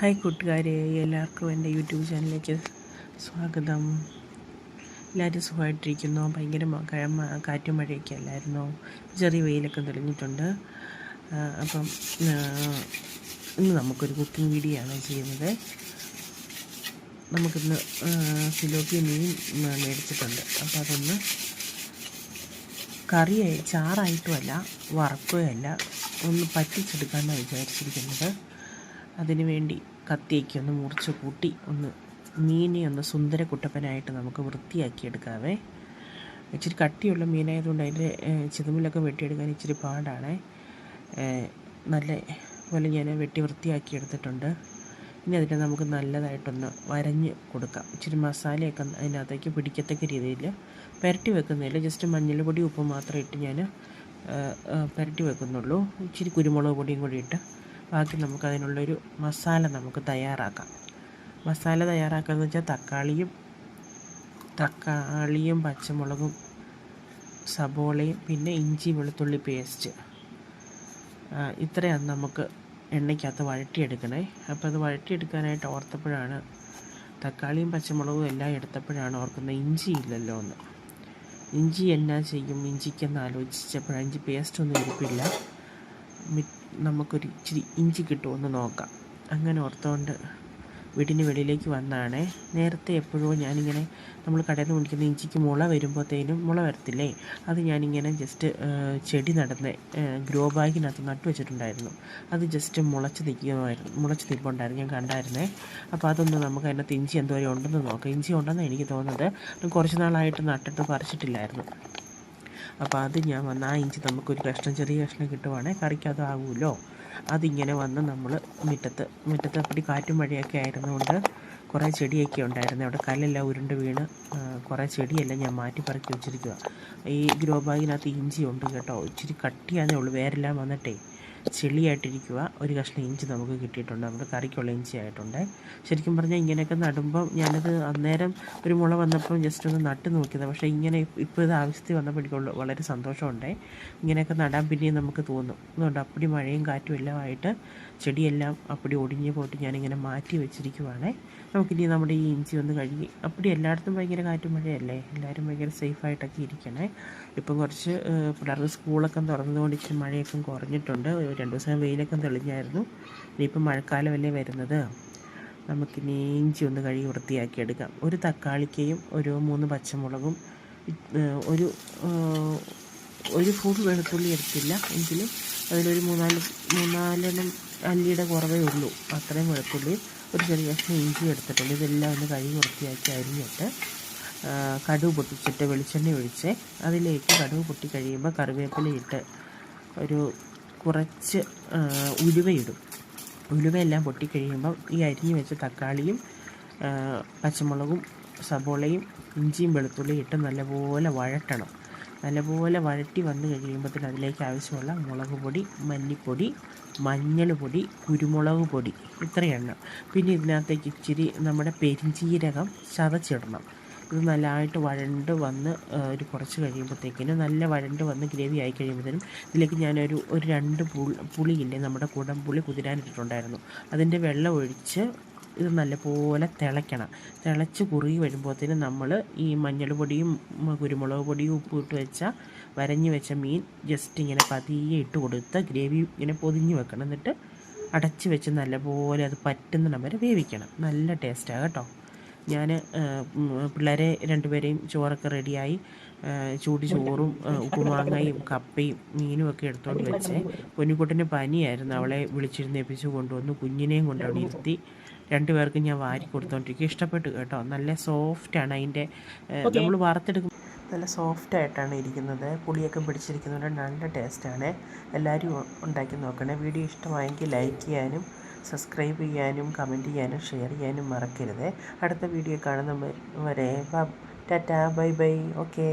Hi കൂട്ടുകാരെ എല്ലാവർക്കും എന്റെ യൂട്യൂബ് ചാനലിലേക്ക് സ്വാഗതം. എല്ലാവരും സുഖമായിട്ടിരിക്കുന്നു. ഭയങ്കര കാറ്റും മഴയൊക്കെ അല്ലായിരുന്നു? ചെറിയ വെയിലൊക്കെ തെളിഞ്ഞിട്ടുണ്ട്. അപ്പം ഇന്ന് നമുക്കൊരു കുക്കിംഗ് വീഡിയോ ആണ് ചെയ്യുന്നത്. നമുക്കിന്ന് ഫിലോപ്പി മീൻ മേടിച്ചിട്ടുണ്ട്. അപ്പോൾ അതൊന്ന് കറിയായി ചാറായിട്ടുമല്ല വറുക്കുകയല്ല ഒന്ന് പറ്റിച്ചെടുക്കാമെന്നാണ് വിചാരിച്ചിരിക്കുന്നത്. അതിനു വേണ്ടി കത്തിയൊക്കെ ഒന്ന് മുറിച്ച് കൂട്ടി ഒന്ന് മീനെ ഒന്ന് സുന്ദര കുട്ടപ്പനായിട്ട് നമുക്ക് വൃത്തിയാക്കി എടുക്കാവേ ഇച്ചിരി കട്ടിയുള്ള മീനായതുകൊണ്ട് അതിന്റെ ചിതമിലൊക്കെ വെട്ടിയെടുക്കാൻ ഇച്ചിരി പാടാണ്. നല്ല പോലെ ഞാൻ വെട്ടി വൃത്തിയാക്കി എടുത്തിട്ടുണ്ട് ഇനി അതിനെ നമുക്ക് നല്ലതായിട്ടൊന്ന് വരഞ്ഞ് കൊടുക്കാം. ഇച്ചിരി മസാലയൊക്കെ അതിനകത്തേക്ക് പിടിക്കത്തക്ക രീതിയിൽ പുരട്ടി വെക്കുന്നില്ല ജസ്റ്റ് മഞ്ഞൾപ്പൊടി ഉപ്പ് മാത്രം ഇട്ട് ഞാൻ പുരട്ടി വെക്കുന്നുള്ളൂ. ഇച്ചിരി കുരുമുളക് പൊടിയും കൂടി ഇട്ട് ബാക്കി നമുക്കതിനുള്ളൊരു മസാല നമുക്ക് തയ്യാറാക്കാം. മസാല തയ്യാറാക്കാന്ന് വെച്ചാൽ തക്കാളിയും തക്കാളിയും പച്ചമുളകും സബോളയും പിന്നെ ഇഞ്ചി വെളുത്തുള്ളി പേസ്റ്റ്. ഇത്രയാണ് നമുക്ക് എണ്ണയ്ക്കകത്ത് വഴറ്റിയെടുക്കണേ. അപ്പോൾ അത് വഴറ്റിയെടുക്കാനായിട്ട് ഓർത്തപ്പോഴാണ് തക്കാളിയും പച്ചമുളകും എല്ലാം എടുത്തപ്പോഴാണ് ഓർക്കുന്നത് ഇഞ്ചി ഇല്ലല്ലോ എന്ന്. ഇഞ്ചി എന്നാ ചെയ്യും? ഇഞ്ചിക്കെന്ന് ആലോചിച്ചപ്പോഴാണ് ഇഞ്ചി പേസ്റ്റ് ഒന്നും ഇരിപ്പില്ല. നമുക്കൊരു ഇച്ചിരി ഇഞ്ചി കിട്ടുമെന്ന് നോക്കാം. അങ്ങനെ ഓർത്തുകൊണ്ട് വീടിന് വെളിയിലേക്ക് വന്നതാണേ നേരത്തെ എപ്പോഴോ ഞാനിങ്ങനെ നമ്മൾ കടയിൽ നിന്ന് മേടിക്കുന്ന ഇഞ്ചിക്ക് മുള വരുമ്പോഴത്തേനും മുള വരത്തില്ലേ? അത് ഞാനിങ്ങനെ ജസ്റ്റ് ചെടി നടന്ന് ഗ്രോ ബാഗിനകത്ത് നട്ടു വെച്ചിട്ടുണ്ടായിരുന്നു. അത് ജസ്റ്റ് മുളച്ച് നിൽക്കുമായിരുന്നു മുളച്ച് നിൽപ്പുണ്ടായിരുന്നു ഞാൻ കണ്ടായിരുന്നേ. അപ്പോൾ അതൊന്ന് നമുക്ക് അതിനകത്ത് ഇഞ്ചി എന്തോരം ഉണ്ടെന്ന് നോക്കാം. ഇഞ്ചി ഉണ്ടെന്ന് എനിക്ക് തോന്നുന്നത്. കുറച്ച് നാളായിട്ട് നട്ടിട്ട് പറിച്ചിട്ടില്ലായിരുന്നു. അപ്പോൾ അത് ഞാൻ വന്ന് ആ ഇഞ്ചി നമുക്കൊരു കഷ്ണം ചെറിയ കഷ്ണം കിട്ടുവാണെങ്കിൽ കറിക്ക് അത് ആകുമല്ലോ അതിങ്ങനെ വന്ന് നമ്മൾ മുറ്റത്ത് മുറ്റത്ത് അപ്പടി കാറ്റും മഴയൊക്കെ ആയിരുന്നുകൊണ്ട് കുറേ ചെടിയൊക്കെ ഉണ്ടായിരുന്നു. അവിടെ കല്ലെല്ലാം ഉരുണ്ട് വീണ് കുറേ ചെടിയെല്ലാം ഞാൻ മാറ്റി പറക്കി വെച്ചിരിക്കുക ഈ ഗ്രോ ബാഗിനകത്ത് ഇഞ്ചി ഉണ്ട് കേട്ടോ. ഇച്ചിരി കട്ടിയാന്നേ ഉള്ളൂ വേരെല്ലാം വന്നിട്ടേ. ചെളിയായിട്ടിരിക്കുക ഒരു കഷ്ണം ഇഞ്ചി നമുക്ക് കിട്ടിയിട്ടുണ്ട്. നമ്മുടെ കറിക്കുള്ള ഇഞ്ചി ആയിട്ടുണ്ട്. ശരിക്കും പറഞ്ഞാൽ ഇങ്ങനെയൊക്കെ നടുമ്പം ഞാനത് അന്നേരം ഒരു മുള വന്നപ്പം ജസ്റ്റ് ഒന്ന് നട്ട് നോക്കിയത്. പക്ഷേ ഇങ്ങനെ ഇപ്പോൾ ഇത് ആവശ്യത്തിൽ വന്നപ്പോഴേക്കുള്ളൂ വളരെ സന്തോഷമുണ്ട്. ഇങ്ങനെയൊക്കെ നടാൻ പിന്നെയും നമുക്ക് തോന്നും. അതുകൊണ്ട് അപ്പടി മഴയും കാറ്റും എല്ലാം ആയിട്ട് ചെടിയെല്ലാം അപ്പടി ഒടിഞ്ഞ് പോയിട്ട് ഞാനിങ്ങനെ മാറ്റി വെച്ചിരിക്കുവാണ്. നമുക്കിനി നമ്മുടെ ഈ ഇഞ്ചി ഒന്ന് കഴുകി. അപ്പടി എല്ലായിടത്തും ഭയങ്കര കാറ്റും മഴയല്ലേ? എല്ലാവരും ഭയങ്കര സേഫായിട്ടൊക്കെ ഇരിക്കണേ. ഇപ്പം കുറച്ച് പിള്ളേർക്ക് സ്കൂളൊക്കെ തുറന്നതുകൊണ്ട് ഇച്ചിരി മഴയൊക്കെ കുറഞ്ഞിട്ടുണ്ട്. രണ്ട് ദിവസം വെയിലൊക്കെ തെളിഞ്ഞായിരുന്നു. ഇനിയിപ്പം മഴക്കാലമല്ലേ വരുന്നത്. നമുക്കിനി ഇഞ്ചി ഒന്ന് കഴുകി വൃത്തിയാക്കി എടുക്കാം ഒരു തക്കാളിക്കയും ഒരു മൂന്ന് പച്ചമുളകും ഒരു ഒരു ഫുൾ വെളുത്തുള്ളി എടുത്തില്ല എങ്കിലും അതിലൊരു മൂന്നാൽ മൂന്നാലെണ്ണം അല്ലിയുടെ കുറവേ ഉള്ളൂ. അത്രയും വെളുത്തുള്ളി ഒരു ചെറിയ കഷ്ണം ഇഞ്ചി എടുത്തിട്ടുണ്ട്. ഇതെല്ലാം ഒന്ന് കഴുകി വൃത്തിയാക്കി അരിഞ്ഞിട്ട് കടുവ് പൊട്ടിച്ചിട്ട് വെളിച്ചെണ്ണ ഒഴിച്ച് അതിലേക്ക് കടുവ് പൊട്ടി കഴിയുമ്പോൾ കറിവേപ്പില ഇട്ട് ഒരു കുറച്ച് ഉലുവയിടും. ഉലുവയെല്ലാം പൊട്ടിക്കഴിയുമ്പം ഈ അരിഞ്ഞു വെച്ച തക്കാളിയും പച്ചമുളകും സബോളയും ഇഞ്ചിയും വെളുത്തുള്ളിയും ഇട്ട് നല്ലപോലെ വഴട്ടണം. നല്ലപോലെ വഴറ്റി വന്നു കഴിയുമ്പോഴത്തേന് അതിലേക്ക് ആവശ്യമുള്ള മുളക് പൊടി മല്ലിപ്പൊടി മഞ്ഞൾ പൊടി കുരുമുളക് പൊടി ഇത്രയെണ്ണം പിന്നെ ഇതിനകത്തേക്ക് ഇച്ചിരി നമ്മുടെ പെരിഞ്ജീരകം ചതച്ചിടണം. ഇത് നല്ലതായിട്ട് വഴണ്ട് വന്ന് ഒരു കുറച്ച് കഴിയുമ്പോഴത്തേക്കിനും നല്ല വഴണ്ട് വന്ന് ഗ്രേവി ആയി കഴിയുമ്പോഴത്തേനും ഇതിലേക്ക് ഞാനൊരു ഒരു രണ്ട് പുളി പുളിയില്ലേ നമ്മുടെ കുടംപുളി കുതിരാനിട്ടിട്ടുണ്ടായിരുന്നു. അതിന്റെ വെള്ളം ഒഴിച്ച് ഇത് നല്ലപോലെ തിളയ്ക്കണം. തിളച്ച് കുറുകി വരുമ്പോഴത്തേനും നമ്മൾ ഈ മഞ്ഞൾ പൊടിയും കുരുമുളക് പൊടിയും ഉപ്പും ഇട്ട് വെച്ച വരഞ്ഞ് വെച്ച മീൻ ജസ്റ്റ് ഇങ്ങനെ പതിയെ ഇട്ട് കൊടുത്ത് ഗ്രേവി ഇങ്ങനെ പൊതിഞ്ഞ് വെക്കണം. എന്നിട്ട് അടച്ച് വെച്ച് നല്ലപോലെ അത് പറ്റുന്നിടം വരെ വേവിക്കണം. നല്ല ടേസ്റ്റാണ് കേട്ടോ. ഞാൻ പിള്ളേരെ രണ്ടുപേരെയും ചോറൊക്കെ റെഡിയായി. ചൂടി ചോറും ഉപ്പുമാങ്ങയും കപ്പയും മീനും ഒക്കെ എടുത്തുകൊണ്ട് വെച്ച്. പൊന്നിക്കുട്ടന് പനിയായിരുന്നു. അവളെ വിളിച്ചിരുന്നേപ്പിച്ച് കൊണ്ടുവന്നു. കുഞ്ഞിനെയും കൊണ്ട് അവിടെ ഇരുത്തി. രണ്ടുപേർക്കും ഞാൻ വാരി കൊടുത്തോണ്ടിരിക്കും ഇഷ്ടപ്പെട്ടു കേട്ടോ. നല്ല സോഫ്റ്റാണ് അതിന്റെ നമ്മൾ വറുത്തെടുക്കും നല്ല സോഫ്റ്റ് ആയിട്ടാണ് ഇരിക്കുന്നത്. പുളിയൊക്കെ പിടിച്ചിരിക്കുന്നതുകൊണ്ട് നല്ല ടേസ്റ്റാണ് എല്ലാവരും ഉണ്ടാക്കി നോക്കണേ. വീഡിയോ ഇഷ്ടമായെങ്കിൽ ലൈക്ക് ചെയ്യാനും സബ്സ്ക്രൈബ് ചെയ്യാനും കമന്റ് ചെയ്യാനും ഷെയർ ചെയ്യാനും മറക്കരുത്. അടുത്ത വീഡിയോ കാണുന്ന വരെ ടാറ്റാ ബൈ ബൈ. ഓക്കേ.